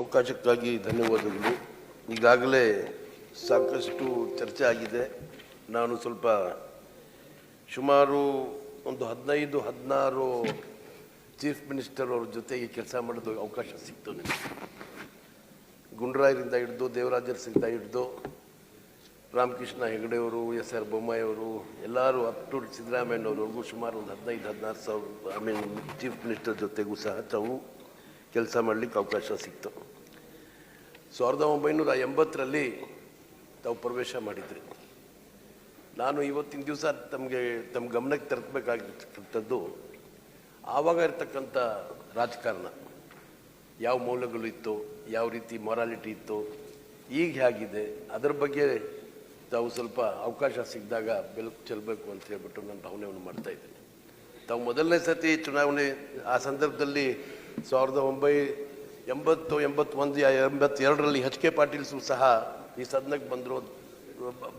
ಅವಕಾಶಕ್ಕಾಗಿ ಧನ್ಯವಾದಗಳು. ಈಗಾಗಲೇ ಸಾಕಷ್ಟು ಚರ್ಚೆ ಆಗಿದೆ. ನಾನು ಸ್ವಲ್ಪ ಸುಮಾರು ಒಂದು ಹದಿನೈದು, ಹದಿನಾರು ಚೀಫ್ ಮಿನಿಸ್ಟರ್ ಅವ್ರ ಜೊತೆಗೆ ಕೆಲಸ ಮಾಡೋದು ಅವಕಾಶ ಸಿಕ್ತು ನನಗೆ. ಗುಂಡ್ರಾಯರಿಂದ ಹಿಡಿದು ದೇವರಾಜರ್ಸಿಂದ ಹಿಡಿದು, ರಾಮಕೃಷ್ಣ ಹೆಗಡೆಯವರು ಎಸ್ ಆರ್ ಬೊಮ್ಮಾಯಿಯವರು ಎಲ್ಲರೂ ಅಪ್ ಟು ಸಿದ್ದರಾಮಯ್ಯನವ್ರವರೆಗೂ ಸುಮಾರು ಒಂದು ಹದಿನೈದು, ಹದಿನಾರು ಸಾವಿರ ಐ ಮೀನ್ ಚೀಫ್ ಮಿನಿಸ್ಟರ್ ಜೊತೆಗೂ ಸಹ ತಾವು ಕೆಲಸ ಮಾಡಲಿಕ್ಕೆ ಅವಕಾಶ ಸಿಕ್ತು. ಸಾವಿರದ ಒಂಬೈನೂರ ಎಂಬತ್ತರಲ್ಲಿ ತಾವು ಪ್ರವೇಶ ಮಾಡಿದ್ರಿ. ನಾನು ಇವತ್ತಿನ ದಿವಸ ತಮಗೆ ತಮ್ಮ ಗಮನಕ್ಕೆ ತರಬೇಕಾಗಿರ್ತಕ್ಕಂಥದ್ದು ಆವಾಗ ಇರ್ತಕ್ಕಂಥ ರಾಜಕಾರಣ. ಯಾವ ಮೌಲ್ಯಗಳು ಇತ್ತು, ಯಾವ ರೀತಿ ಮೊರಾಲಿಟಿ ಇತ್ತು, ಈಗ ಹೇಗಿದೆ, ಅದರ ಬಗ್ಗೆ ತಾವು ಸ್ವಲ್ಪ ಅವಕಾಶ ಸಿಕ್ಕಿದಾಗ ಬೆಳಕು ಚೆಲ್ಲಬೇಕು ಅಂತ ಹೇಳ್ಬಿಟ್ಟು ನಾನು ಭಾವನೆಯನ್ನು ಮಾಡ್ತಾ ಇದ್ದೇನೆ. ತಾವು ಮೊದಲನೇ ಸತಿ ಚುನಾವಣೆ, ಆ ಸಂದರ್ಭದಲ್ಲಿ ಸಾವಿರದ ಒಂಬೈ ಎಂಬತ್ತು, ಎಂಬತ್ತೊಂದು, ಎಂಬತ್ತೆರಡರಲ್ಲಿ ಎಚ್ ಕೆ ಪಾಟೀಲ್ಸು ಸಹ ಈ ಸದನಕ್ಕೆ ಬಂದರು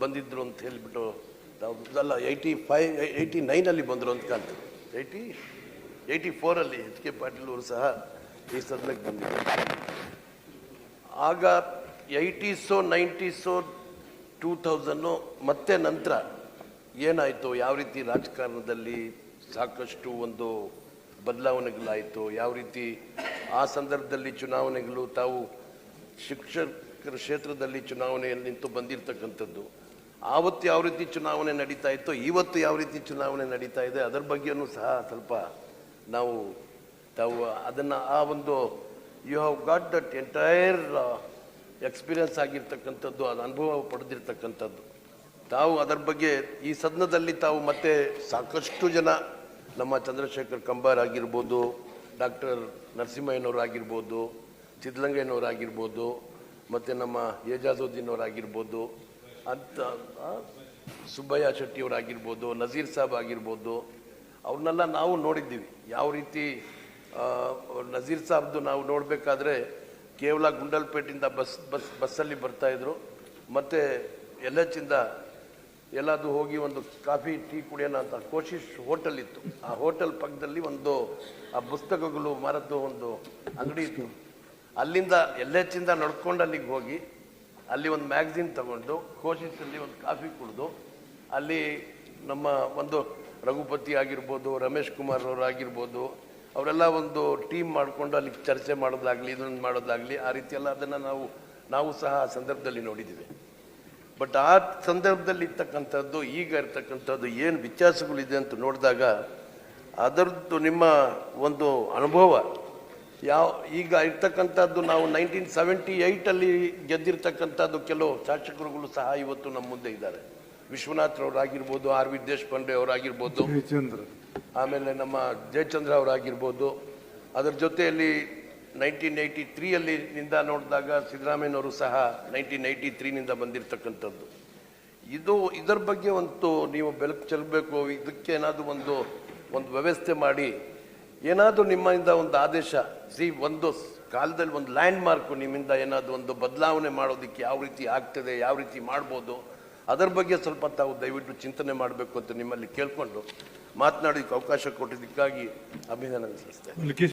ಬಂದಿದ್ರು ಅಂತ ಹೇಳಿಬಿಟ್ಟು ನಾವು ಅಲ್ಲ ಏಯ್ಟಿ ಫೈವ್ ಏಯ್ಟಿ ನೈನಲ್ಲಿ ಬಂದರು ಅಂತ ಕಾಣ್ತದೆ. ಏಯ್ಟಿ ಏಯ್ಟಿ ಫೋರಲ್ಲಿ ಎಚ್ ಕೆ ಪಾಟೀಲ್ ಅವರು ಸಹ ಈ ಸದನಕ್ಕೆ ಬಂದಿದ್ದರು ಆಗ ಏಯ್ಟೀಸೋ ನೈಂಟೀಸೋ ಟೂ ತೌಸನ್ನು ಮತ್ತೆ ನಂತರ ಏನಾಯಿತು? ಯಾವ ರೀತಿ ರಾಜಕಾರಣದಲ್ಲಿ ಸಾಕಷ್ಟು ಒಂದು ಬದಲಾವಣೆಗಳಾಯಿತು? ಯಾವ ರೀತಿ ಆ ಸಂದರ್ಭದಲ್ಲಿ ಚುನಾವಣೆಗಳು ತಾವು ಶಿಕ್ಷಕರ ಕ್ಷೇತ್ರದಲ್ಲಿ ಚುನಾವಣೆಯಲ್ಲಿ ನಿಂತು ಬಂದಿರತಕ್ಕಂಥದ್ದು. ಆವತ್ತು ಯಾವ ರೀತಿ ಚುನಾವಣೆ ನಡೀತಾ ಇತ್ತು ಇವತ್ತು ಯಾವ ರೀತಿ ಚುನಾವಣೆ ನಡೀತಾ ಇದೆ, ಅದರ ಬಗ್ಗೆಯೂ ಸಹ ಸ್ವಲ್ಪ ನಾವು ತಾವು ಅದನ್ನು ಆ ಒಂದು you have got that entire experience ಆಗಿರ್ತಕ್ಕಂಥದ್ದು, ಅದು ಅನುಭವ ಪಡೆದಿರ್ತಕ್ಕಂಥದ್ದು. ತಾವು ಅದರ ಬಗ್ಗೆ ಈ ಸದನದಲ್ಲಿ ತಾವು ಮತ್ತೆ ಸಾಕಷ್ಟು ಜನ ನಮ್ಮ ಚಂದ್ರಶೇಖರ್ ಕಂಬಾರ್ ಆಗಿರ್ಬೋದು ಡಾಕ್ಟರ್ ನರಸಿಂಹಯ್ಯನವ್ರು ಆಗಿರ್ಬೋದು ಚಿದ್ಲಂಗಯ್ಯನವರು ಆಗಿರ್ಬೋದು ಮತ್ತು ನಮ್ಮ ಏಜಾಜುದ್ದೀನ್ ಅವರಾಗಿರ್ಬೋದು ಅಂತ ಸುಬ್ಬಯ್ಯ ಶೆಟ್ಟಿಯವರಾಗಿರ್ಬೋದು, ನಜೀರ್ ಸಾಬ್ ಆಗಿರ್ಬೋದು, ಅವ್ರನ್ನೆಲ್ಲ ನಾವು ನೋಡಿದ್ದೀವಿ. ಯಾವ ರೀತಿ ನಜೀರ್ ಸಾಬ್ದು ನಾವು ನೋಡಬೇಕಾದ್ರೆ ಕೇವಲ ಗುಂಡಲ್ಪೇಟಿಂದ ಬಸ್ ಬಸ್, ಬಸ್ಸಲ್ಲಿ ಬರ್ತಾಯಿದ್ರು ಮತ್ತು ಎಲ್ ಎಚ್ಚಿಂದ ಎಲ್ಲಾದರೂ ಹೋಗಿ ಒಂದು ಕಾಫಿ, ಟೀ ಕುಡಿಯೋಣ ಅಂತ ಕೋಶಿಶ್ ಹೋಟೆಲ್ ಇತ್ತು. ಆ ಹೋಟೆಲ್ ಪಕ್ಕದಲ್ಲಿ ಒಂದು, ಆ ಪುಸ್ತಕಗಳು ಮಾರದ್ದು ಒಂದು ಅಂಗಡಿ ಇತ್ತು. ಅಲ್ಲಿಂದ ಎಲ್ ಎಚ್ಚಿಂದ ನಡ್ಕೊಂಡು ಅಲ್ಲಿಗೆ ಹೋಗಿ, ಅಲ್ಲಿ ಒಂದು ಮ್ಯಾಗ್ಝಿನ್ ತಗೊಂಡು ಕೋಶಿಶಲ್ಲಿ ಒಂದು ಕಾಫಿ ಕುಡಿದು, ಅಲ್ಲಿ ನಮ್ಮ ಒಂದು ರಘುಪತಿ ಆಗಿರ್ಬೋದು, ರಮೇಶ್ ಕುಮಾರ್ ಅವರು ಆಗಿರ್ಬೋದು, ಅವರೆಲ್ಲ ಒಂದು ಟೀಮ್ ಮಾಡಿಕೊಂಡು ಅಲ್ಲಿ ಚರ್ಚೆ ಮಾಡೋದಾಗಲಿ ಇದನ್ನು ಮಾಡೋದಾಗಲಿ, ಆ ರೀತಿಯೆಲ್ಲ ಅದನ್ನು ನಾವು ನಾವು ಸಹ ಆ ಸಂದರ್ಭದಲ್ಲಿ ನೋಡಿದ್ದೀವಿ. ಬಟ್ ಆ ಸಂದರ್ಭದಲ್ಲಿ ಇರ್ತಕ್ಕಂಥದ್ದು ಈಗ ಇರ್ತಕ್ಕಂಥದ್ದು ಏನು ವ್ಯತ್ಯಾಸಗಳಿದೆ ಅಂತ ನೋಡಿದಾಗ ಅದರದ್ದು ನಿಮ್ಮ ಒಂದು ಅನುಭವ ಯಾವ ಈಗ ಇರ್ತಕ್ಕಂಥದ್ದು ನಾವು ನೈನ್ಟೀನ್ ಸೆವೆಂಟಿ ಏಯ್ಟಲ್ಲಿ ಗೆದ್ದಿರ್ತಕ್ಕಂಥದ್ದು ಕೆಲವು ಶಾಸಕರುಗಳು ಸಹ ಇವತ್ತು ನಮ್ಮ ಮುಂದೆ ಇದ್ದಾರೆ. ವಿಶ್ವನಾಥ್ರವರಾಗಿರ್ಬೋದು ಆರ್ ವಿ ದೇಶಪಾಂಡೆ ಅವರಾಗಿರ್ಬೋದು. ಜಯಚಂದ್ರ. ಆಮೇಲೆ ನಮ್ಮ ಜಯಚಂದ್ರ ಅವರಾಗಿರ್ಬೋದು. ಅದರ ಜೊತೆಯಲ್ಲಿ ನೈನ್ಟೀನ್ ಏಯ್ಟಿ ತ್ರೀಯಲ್ಲಿ ನಿಂದ ನೋಡಿದಾಗ ಸಿದ್ದರಾಮಯ್ಯನವರು ಸಹ ನೈನ್ಟೀನ್ ಏಯ್ಟಿ ತ್ರೀನಿಂದ ಬಂದಿರತಕ್ಕಂಥದ್ದು. ಇದು ಇದರ ಬಗ್ಗೆ ಒಂದು ನೀವು ಬೆಳಕು ಚೆಲ್ಲಬೇಕು, ಇದಕ್ಕೆ ಏನಾದರೂ ಒಂದು ಒಂದು ವ್ಯವಸ್ಥೆ ಮಾಡಿ. ಏನಾದರೂ ನಿಮ್ಮಿಂದ ಒಂದು ಆದೇಶ, ಸಿ, ಒಂದು ಕಾಲದಲ್ಲಿ ಒಂದು ಲ್ಯಾಂಡ್ ಮಾರ್ಕು ನಿಮ್ಮಿಂದ ಏನಾದರೂ ಒಂದು ಬದಲಾವಣೆ ಮಾಡೋದಕ್ಕೆ ಯಾವ ರೀತಿ ಆಗ್ತದೆ, ಯಾವ ರೀತಿ ಮಾಡ್ಬೋದು, ಅದರ ಬಗ್ಗೆ ಸ್ವಲ್ಪ ತಾವು ದಯವಿಟ್ಟು ಚಿಂತನೆ ಮಾಡಬೇಕು ಅಂತ ನಿಮ್ಮಲ್ಲಿ ಕೇಳಿಕೊಂಡು ಮಾತನಾಡೋದಕ್ಕೆ ಅವಕಾಶ ಕೊಟ್ಟಿದ್ದಕ್ಕಾಗಿ ಅಭಿನಂದನೆ ಸಲ್ಲಿಸ್ತೇನೆ